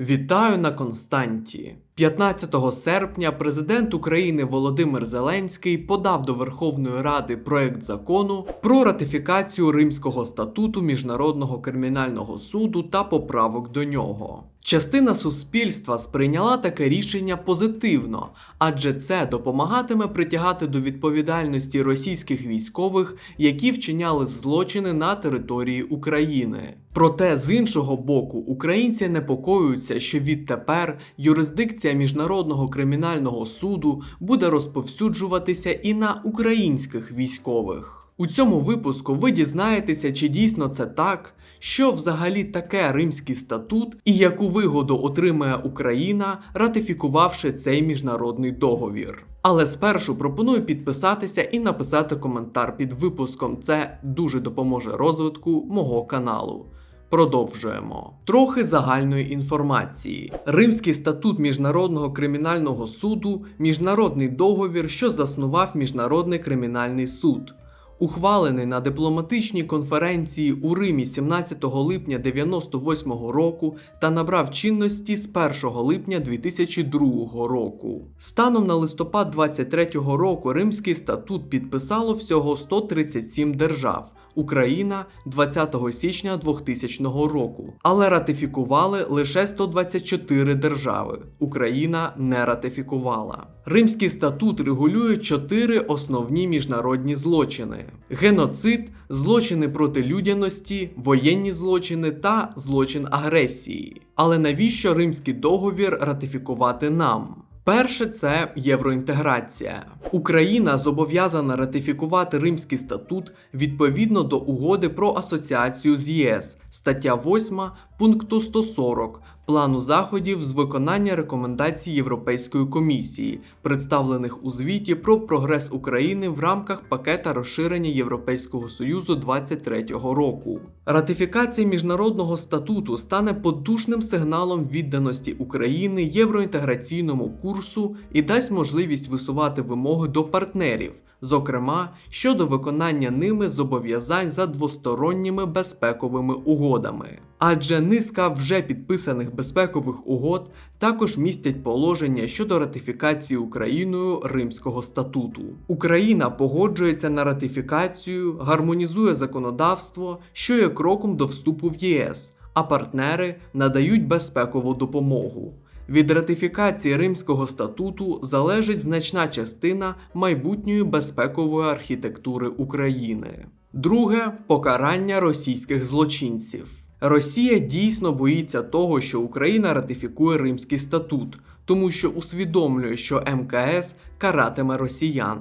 Вітаю на Константі. 15 серпня президент України Володимир Зеленський подав до Верховної Ради проект закону про ратифікацію Римського статуту Міжнародного кримінального суду та поправок до нього. Частина суспільства сприйняла таке рішення позитивно, адже це допомагатиме притягати до відповідальності російських військових, які вчиняли злочини на території України. Проте з іншого боку, українці непокоюються, що відтепер юрисдикція Міжнародного кримінального суду буде розповсюджуватися і на українських військових. У цьому випуску ви дізнаєтеся, чи дійсно це так, що взагалі таке Римський статут і яку вигоду отримає Україна, ратифікувавши цей міжнародний договір. Але спершу пропоную підписатися і написати коментар під випуском. Це дуже допоможе розвитку мого каналу. Продовжуємо. Трохи загальної інформації. Римський статут Міжнародного кримінального суду міжнародний договір, що заснував Міжнародний кримінальний суд. Ухвалений на дипломатичній конференції у Римі 17 липня 98 року та набрав чинності з 1 липня 2002 року. Станом на листопад 23 року Римський статут підписало всього 137 держав. Україна 20 січня 2000 року, але ратифікували лише 124 держави. Україна не ратифікувала. Римський статут регулює чотири основні міжнародні злочини: геноцид, злочини проти людяності, воєнні злочини та злочин агресії. Але навіщо Римський договір ратифікувати нам? Перше це євроінтеграція. Україна зобов'язана ратифікувати Римський статут відповідно до угоди про асоціацію з ЄС, стаття 8 пункту 140 плану заходів з виконання рекомендацій Європейської комісії, представлених у звіті про прогрес України в рамках пакета розширення Європейського союзу 23-го року. Ратифікація міжнародного статуту стане потужним сигналом відданості України євроінтеграційному курсу і дасть можливість висувати вимоги до партнерів, зокрема щодо виконання ними зобов'язань за двосторонніми безпековими угодами. Адже низка вже підписаних безпекових угод також містять положення щодо ратифікації Україною Римського статуту. Україна погоджується на ратифікацію, гармонізує законодавство, що є кроком до вступу в ЄС, а партнери надають безпекову допомогу. Від ратифікації Римського статуту залежить значна частина майбутньої безпекової архітектури України. Друге покарання російських злочинців. Росія дійсно боїться того, що Україна ратифікує Римський статут, тому що усвідомлює, що МКС каратиме росіян.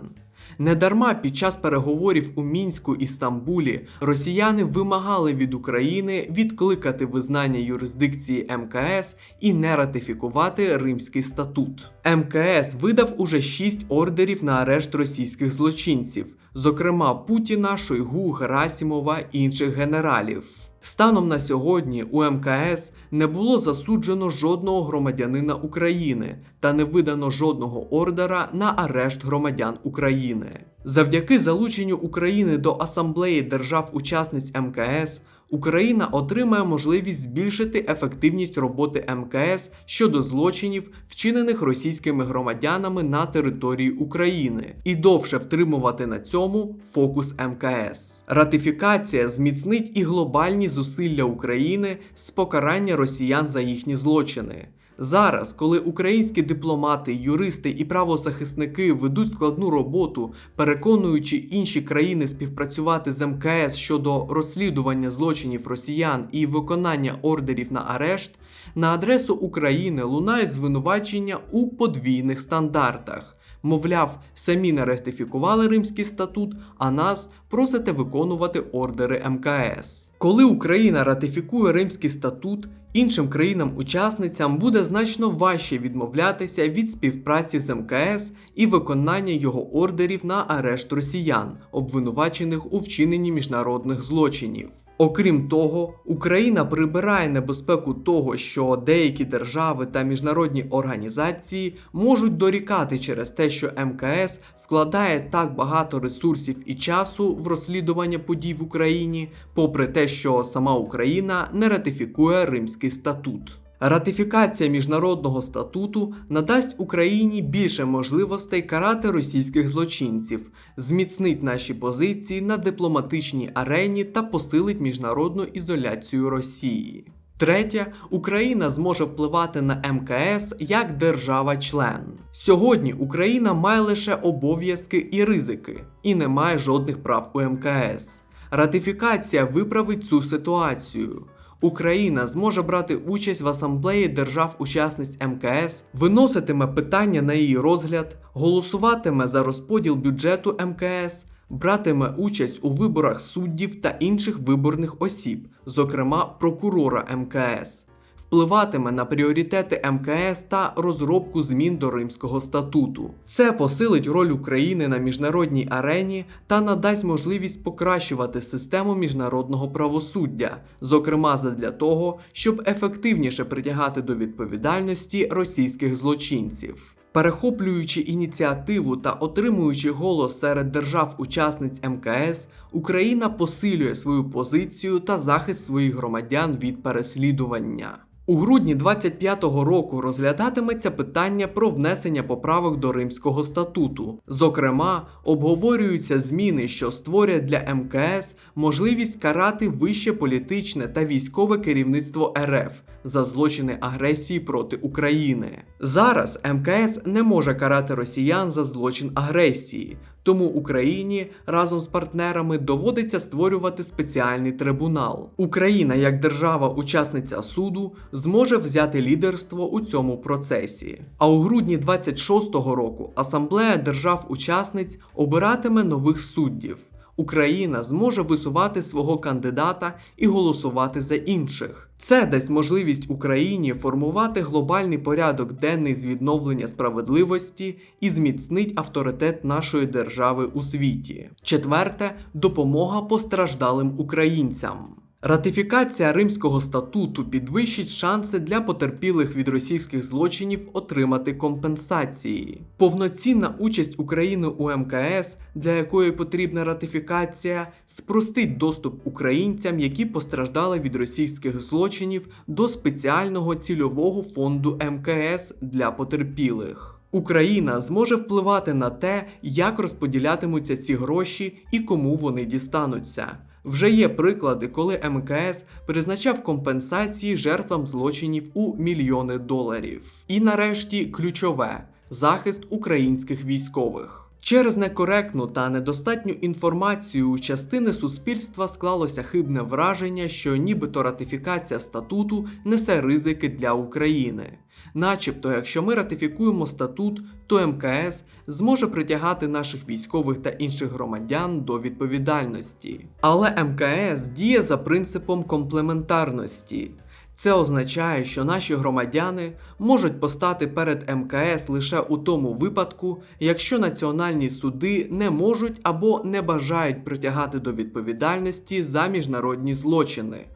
Недарма під час переговорів у мінську і Стамбулі росіяни вимагали від України відкликати визнання юрисдикції МКС і не ратифікувати Римський статут. МКС видав уже шість ордерів на арешт російських злочинців, зокрема Путіна, Шойгу, Герасімова інших генералів. Станом на сьогодні у МКС не було засуджено жодного громадянина України та не видано жодного ордера на арешт громадян України. Завдяки залученню України до асамблеї держав-учасниць МКС Україна отримає можливість збільшити ефективність роботи МКС щодо злочинів, вчинених російськими громадянами на території України, і довше втримувати на цьому фокус МКС. Ратифікація зміцнить і глобальні зусилля України з покарання росіян за їхні злочини. Зараз, коли українські дипломати, юристи і правозахисники ведуть складну роботу, переконуючи інші країни співпрацювати з МКС щодо розслідування злочинів росіян і виконання ордерів на арешт, на адресу України лунають звинувачення у подвійних стандартах. Мовляв, самі не ратифікували Римський статут, а нас просите виконувати ордери МКС. Коли Україна ратифікує Римський статут, іншим країнам-учасницям буде значно важче відмовлятися від співпраці з МКС і виконання його ордерів на арешт росіян, обвинувачених у вчиненні міжнародних злочинів. Окрім того, Україна прибирає небезпеку того, що деякі держави та міжнародні організації можуть дорікати через те, що МКС вкладає так багато ресурсів і часу в розслідування подій в Україні, попри те, що сама Україна не ратифікує Римський статут. Ратифікація міжнародного статуту надасть Україні більше можливостей карати російських злочинців, зміцнить наші позиції на дипломатичній арені та посилить міжнародну ізоляцію Росії. Третє, Україна зможе впливати на МКС як держава-член. Сьогодні Україна має лише обов'язки і ризики, і не має жодних прав у МКС. Ратифікація виправить цю ситуацію. Україна зможе брати участь в асамблеї держав-учасниць МКС, виноситиме питання на її розгляд, голосуватиме за розподіл бюджету МКС, братиме участь у виборах суддів та інших виборних осіб, зокрема прокурора МКС, впливатиме на пріоритети МКС та розробку змін до Римського статуту. Це посилить роль України на міжнародній арені та надасть можливість покращувати систему міжнародного правосуддя, зокрема задля того, щоб ефективніше притягати до відповідальності російських злочинців. Перехоплюючи ініціативу та отримуючи голос серед держав-учасниць МКС, Україна посилює свою позицію та захист своїх громадян від переслідування. У грудні 25-го року розглядатиметься питання про внесення поправок до Римського статуту. Зокрема, обговорюються зміни, що створять для МКС можливість карати вище політичне та військове керівництво РФ за злочини агресії проти України. Зараз МКС не може карати росіян за злочин агресії, тому Україні разом з партнерами доводиться створювати спеціальний трибунал. Україна, як держава-учасниця суду, зможе взяти лідерство у цьому процесі. А у грудні 26-го року Асамблея держав-учасниць обиратиме нових суддів. Україна зможе висувати свого кандидата і голосувати за інших. Це дасть можливість Україні формувати глобальний порядок денний з відновлення справедливості і зміцнить авторитет нашої держави у світі. Четверте допомога постраждалим українцям. Ратифікація Римського статуту підвищить шанси для потерпілих від російських злочинів отримати компенсації. Повноцінна участь України у МКС, для якої потрібна ратифікація, спростить доступ українцям, які постраждали від російських злочинів, до спеціального цільового фонду МКС для потерпілих. Україна зможе впливати на те, як розподілятимуться ці гроші і кому вони дістануться. Вже є приклади, коли МКС призначав компенсації жертвам злочинів у мільйони доларів. І нарешті ключове захист українських військових. Через некоректну та недостатню інформацію у частини суспільства склалося хибне враження, що нібито ратифікація статуту несе ризики для України. Начебто, якщо ми ратифікуємо статут, то МКС зможе притягати наших військових та інших громадян до відповідальності. Але МКС діє за принципом комплементарності. Це означає, що наші громадяни можуть постати перед МКС лише у тому випадку, якщо національні суди не можуть або не бажають притягати до відповідальності за міжнародні злочини.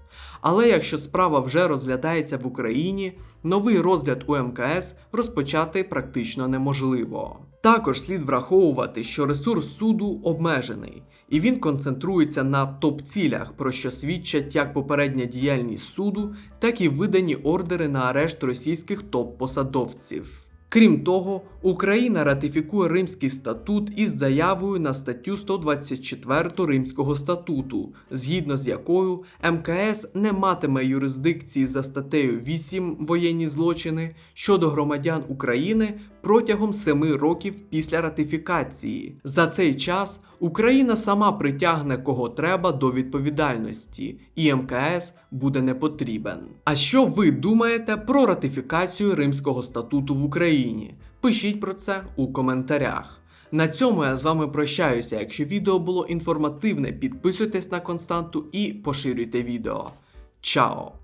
Але якщо справа вже розглядається в Україні, новий розгляд у МКС розпочати практично неможливо. Також слід враховувати, що ресурс суду обмежений, і він концентрується на топ-цілях, про що свідчать як попередня діяльність суду, так і видані ордери на арешт російських топ-посадовців. Крім того, Україна ратифікує Римський статут із заявою на статтю 124 Римського статуту, згідно з якою МКС не матиме юрисдикції за статтею 8 воєнні злочини щодо громадян України протягом 7 років після ратифікації. За цей час Україна сама притягне кого треба до відповідальності, і МКС буде не потрібен. А що ви думаєте про ратифікацію Римського статуту в Україні? Пишіть про це у коментарях. На цьому я з вами прощаюся. Якщо відео було інформативне, підписуйтесь на константу і поширюйте відео. Чао!